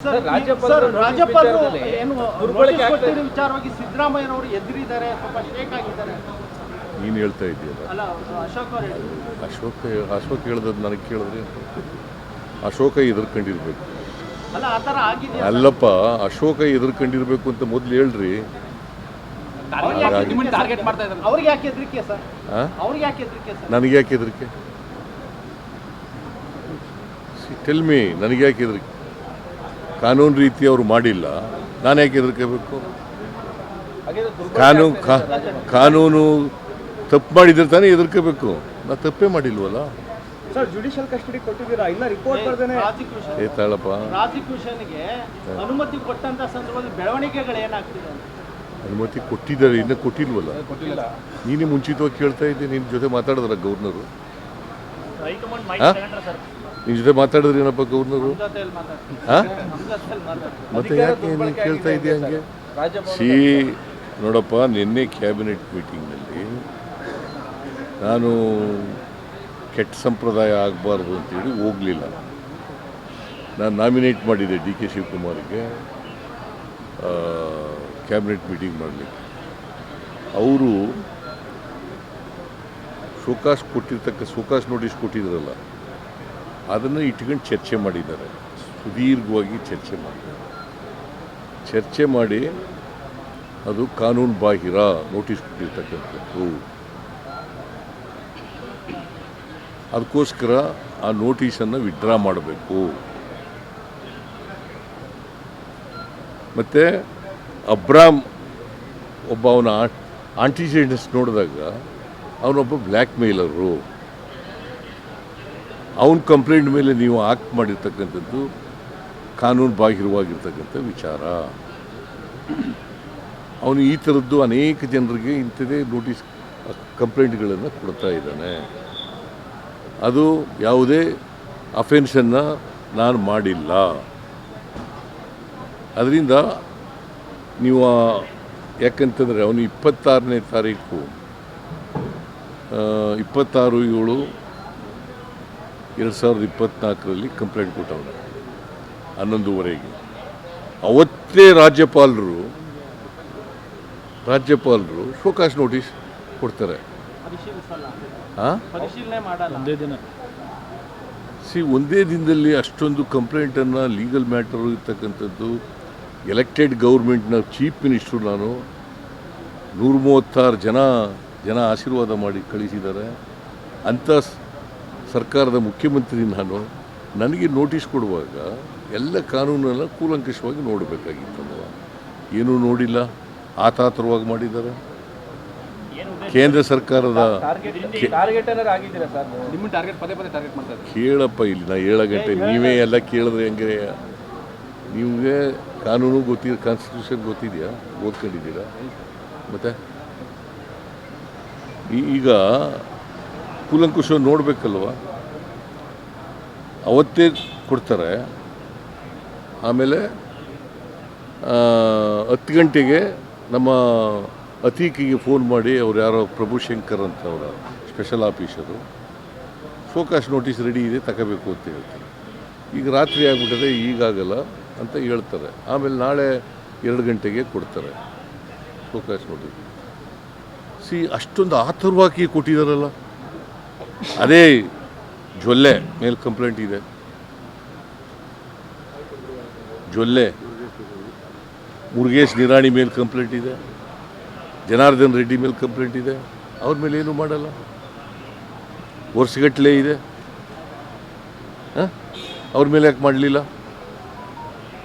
ರಾಜ್ಯಪಾಲರು ಸರ್, ರಾಜ್ಯಪಾಲರು ಏನು ದುರ್ಬಳಕೆ ನೋಟಿಸ್ ಆಗ್ತಾ ಇದೆ. ಕೊಟ್ಟಿರೋ ವಿಚಾರವಾಗಿ ಸಿದ್ದರಾಮಯ್ಯನವರು ಎದುರಿದ್ದಾರೆ ಸ್ವಲ್ಪ ಶೇಕ್ ಆಗಿದ್ದಾರೆ. ನೀನು ಹೇಳ್ತಾ ಇದೆಯಲ್ಲ. ಅಲ್ಲ ಅಶೋಕ್ ಅವರು ಹೇಳಿದ್ರು. ಅಶೋಕ ಅಶೋಕ್ ಹೇಳ್ದದ್ದು ನನಗೆ ಕೇಳಿದ್ರೆ ಅಶೋಕ ಎದುರ್ಕೊಂಡಿರ್ಬೇಕು ಅಲ್ಲ ಆ ಥರ ಆಗಿದೆ ಅಲ್ಲಪ್ಪ ಅಶೋಕ ಎದುರ್ಕೊಂಡಿರ್ಬೇಕು ಅಂತ ಮೊದಲು ಹೇಳ್ರಿ. ಟಾರ್ಗೆಟ್ ಮಾಡ್ತಾ ಇದ್ದಾರೆ. ಅವ್ರಿಗೆ ಯಾಕೆ ಹೆದರಿಕೆ ಸರ್? ಆ? ಅವ್ರಿಗೆ ಯಾಕೆ ಹೆದರಿಕೆ ಸರ್? ನನಗೆ ಯಾಕೆ ಹೆದರಿಕೆ ಟೆಲ್ ಮೀ ನನಗೆ ಯಾಕೆ ಹೆದರಿಕೆ ಕಾನೂನು ರೀತಿ ಅವರು ಮಾಡಿಲ್ಲ. ನಾನು ಯಾಕೆ ಹೆದರ್ಕೋಬೇಕು ಕಾನೂನು. ಕಾನೂನು ತಪ್ಪು ಮಾಡಿದ್ರೆ ತಾನೇ ಎದುರ್ಕೋಬೇಕು ನಾ ತಪ್ಪೇ ಮಾಡಿಲ್ವಲ್ಲ? ಸರ್ ಜುಡಿಷಿಯಲ್ ಕಸ್ಟಡಿ ಕೊಟ್ಟಿದ್ದೀರಾ? ರಿಪೋರ್ಟ್ ಬರ್ದೇನೆ. ಪ್ರಾಸಿಕ್ಯೂಷನ್ ಏ ತಾಳಪ್ಪ. ಪ್ರಾಸಿಕ್ಯೂಷನ್ಗೆ ಅನುಮತಿ ಕೊಟ್ಟಂತ ಸಂದರ್ಭದಲ್ಲಿ ಬೆಳವಣಿಗೆಗಳು ಏನಾಗ್ತಿದೆ ಅನುಮತಿ ಕೊಟ್ಟಿದ್ದಾರೆ ಇನ್ನೂ ಕೊಟ್ಟಿಲ್ವಲ್ಲ? ನೀನೇ ಮುಂಚಿತವಾಗಿ ಕೇಳ್ತಾ ಇದ್ದೆ ನಿನ್ನ ಜೊತೆ ಮಾತಾಡಿದ್ರ ಗವರ್ನರು ನಿನ್ನ ಜೊತೆ ಮಾತಾಡಿದ್ರೆ ಏನಪ್ಪ ಗೌರ್ನರು ನಮ್ಮ ನಮ್ಮ ಮತ್ತೆ ಯಾಕೆ ನೀನು ಕೇಳ್ತಾ ಇದೆಯಾ ಹಂಗೆ? ಸಿ ನೋಡಪ್ಪ ನಿನ್ನೆ ಕ್ಯಾಬಿನೆಟ್ ಮೀಟಿಂಗ್ನಲ್ಲಿ ನಾನು ಕೆಟ್ಟ ಸಂಪ್ರದಾಯ ಆಗಬಾರ್ದು ಅಂತೇಳಿ ಹೋಗಲಿಲ್ಲ. ನಾನು ನಾಮಿನೇಟ್ ಮಾಡಿದ್ದೆ ಡಿ ಕೆ ಶಿವಕುಮಾರ್ಗೆ ಕ್ಯಾಬಿನೆಟ್ ಮೀಟಿಂಗ್ ಮಾಡಲಿಕ್ಕೆ. ಅವರು ಶೋಕಾಸ್ ಕೊಟ್ಟಿರ್ತಕ್ಕ ಶೋಕಾಸ್ ನೋಟಿಸ್ ಕೊಟ್ಟಿದ್ರಲ್ಲ, ಅದನ್ನು ಇಟ್ಕೊಂಡು ಚರ್ಚೆ ಮಾಡಿದ್ದಾರೆ. ಸುದೀರ್ಘವಾಗಿ ಚರ್ಚೆ ಮಾಡಿದ್ದಾರೆ. ಚರ್ಚೆ ಮಾಡಿ ಅದು ಕಾನೂನು ಬಾಹಿರ ನೋಟಿಸ್ ಕೊಟ್ಟಿರ್ತಕ್ಕಂಥದ್ದು. ಅದಕ್ಕೋಸ್ಕರ ಆ ನೋಟಿಸನ್ನು ವಿಡ್ರಾ ಮಾಡಬೇಕು. ಮತ್ತು ಅಬ್ರಾಮ್ ಒಬ್ಬ ಅವನ ಆಂಟಿಜೆಂಟ್ಸ್ ನೋಡಿದಾಗ ಅವನೊಬ್ಬ ಬ್ಲ್ಯಾಕ್ ಮೇಲರು ಅವನ ಕಂಪ್ಲೇಂಟ್ ಮೇಲೆ ನೀವು ಆಕ್ಟ್ ಮಾಡಿರ್ತಕ್ಕಂಥದ್ದು ಕಾನೂನು ಬಾಹಿರವಾಗಿರ್ತಕ್ಕಂಥ ವಿಚಾರ. ಅವನು ಈ ಥರದ್ದು ಅನೇಕ ಜನರಿಗೆ ಇಂಥದೇ ನೋಟಿಸ್ ಕಂಪ್ಲೇಂಟ್ಗಳನ್ನು ಕೊಡ್ತಾ ಇದ್ದಾನೆ. ಅದು ಯಾವುದೇ ಅಫೆನ್ಸನ್ನು ನಾನು ಮಾಡಿಲ್ಲ. ಅದರಿಂದ ನೀವು ಯಾಕಂತಂದರೆ ಅವನು ಇಪ್ಪತ್ತಾರನೇ ತಾರೀಕು ಇಪ್ಪತ್ತಾರು ಏಳು ಎರಡು ಸಾವಿರದ ಇಪ್ಪತ್ತ್ನಾಲ್ಕರಲ್ಲಿ ಕಂಪ್ಲೇಂಟ್ ಕೊಟ್ಟವರು ಹನ್ನೊಂದುವರೆಗೆ. ಅವತ್ತೇ ರಾಜ್ಯಪಾಲರು ರಾಜ್ಯಪಾಲರು ಶೋಕಾಸ್ ನೋಟಿಸ್ ಕೊಡ್ತಾರೆ. ಸಿ ಒಂದೇ ದಿನದಲ್ಲಿ ಅಷ್ಟೊಂದು ಕಂಪ್ಲೇಂಟನ್ನು ಲೀಗಲ್ ಮ್ಯಾಟರ್ ಇರ್ತಕ್ಕಂಥದ್ದು ಎಲೆಕ್ಟೆಡ್ ಗೌರ್ಮೆಂಟ್ನ ಚೀಫ್ ಮಿನಿಸ್ಟ್ರು ನಾನು ನೂರ ಮೂವತ್ತಾರು ಜನ ಜನ ಆಶೀರ್ವಾದ ಮಾಡಿ ಕಳಿಸಿದ್ದಾರೆ. ಅಂಥ ಸರ್ಕಾರದ ಮುಖ್ಯಮಂತ್ರಿ ನಾನು ನನಗೆ ನೋಟಿಸ್ ಕೊಡುವಾಗ ಎಲ್ಲ ಕಾನೂನನ್ನು ಕೂಲಂಕಷವಾಗಿ ನೋಡಬೇಕಾಗಿತ್ತಲ್ವ? ಏನೂ ನೋಡಿಲ್ಲ. ಆತಾತರವಾಗಿ ಮಾಡಿದ್ದಾರೆ. ಕೇಂದ್ರ ಸರ್ಕಾರದ ಟಾರ್ಗೆಟ್ ಟಾರ್ಗೆಟ್ ಏನಾರು ಆಗಿದ್ದೀರಾ ಸರ್ ನಿಮ್ಮ ಟಾರ್ಗೆಟ್ ಪದೇ ಪದೇ ಟಾರ್ಗೆಟ್ ಮಾಡ್ತಾ ಕೇಳಪ್ಪ ಇಲ್ಲಿ ನಾ ಏಳು ಗಂಟೆ ನೀವೇ ಎಲ್ಲ ಕೇಳಿದ್ರೆ ಹೆಂಗೆ? ನಿಮಗೆ ಕಾನೂನು ಗೊತ್ತಿದೆ ಕಾನ್ಸ್ಟಿಟ್ಯೂಷನ್ ಗೊತ್ತಿದೆಯಾ? ಓದ್ಕೊಂಡಿದ್ದೀರಾ? ಮತ್ತೆ? ಈಗ ಕೂಲಂಕುಷ ನೋಡಬೇಕಲ್ವ? ಅವತ್ತೇ ಕೊಡ್ತಾರೆ. ಆಮೇಲೆ ಹತ್ತು ಗಂಟೆಗೆ ನಮ್ಮ ಅತೀಕಿಗೆ ಫೋನ್ ಮಾಡಿ ಅವ್ರು ಯಾರೋ ಪ್ರಭುಶಂಕರ್ ಅಂತ ಅವರ special officer. Focus notice ready ಇದೆ, ತಗೋಬೇಕು ಅಂತ ಹೇಳ್ತಾರೆ. ಈಗ ರಾತ್ರಿ ಆಗಿಬಿಟ್ಟರೆ ಈಗಾಗಲ್ಲ ಅಂತ ಹೇಳ್ತಾರೆ. ಆಮೇಲೆ ನಾಳೆ ಎರಡು ಗಂಟೆಗೆ ಕೊಡ್ತಾರೆ. Focus notice. ಸಿ ಅಷ್ಟೊಂದು ಆತುರವಾಗಿ ಕೊಟ್ಟಿದ್ದಾರಲ್ಲ ಅದೇ ಜೊಲ್ಲೆ ಮೇಲೆ ಕಂಪ್ಲೇಂಟ್ ಇದೆ. ಜೊಲ್ಲೆ. ಮುರುಗೇಶ್ ನಿರಾಣಿ ಮೇಲೆ ಕಂಪ್ಲೇಂಟ್ ಇದೆ. ಜನಾರ್ದನ್ ರೆಡ್ಡಿ ಮೇಲೆ ಕಂಪ್ಲೇಂಟ್ ಇದೆ. ಅವ್ರ ಮೇಲೆ ಏನು ಮಾಡಲ್ಲ. ವರ್ಷಗಟ್ಟಲೆ ಇದೆ? ಅವ್ರ ಮೇಲೆ ಯಾಕೆ ಮಾಡಲಿಲ್ಲ?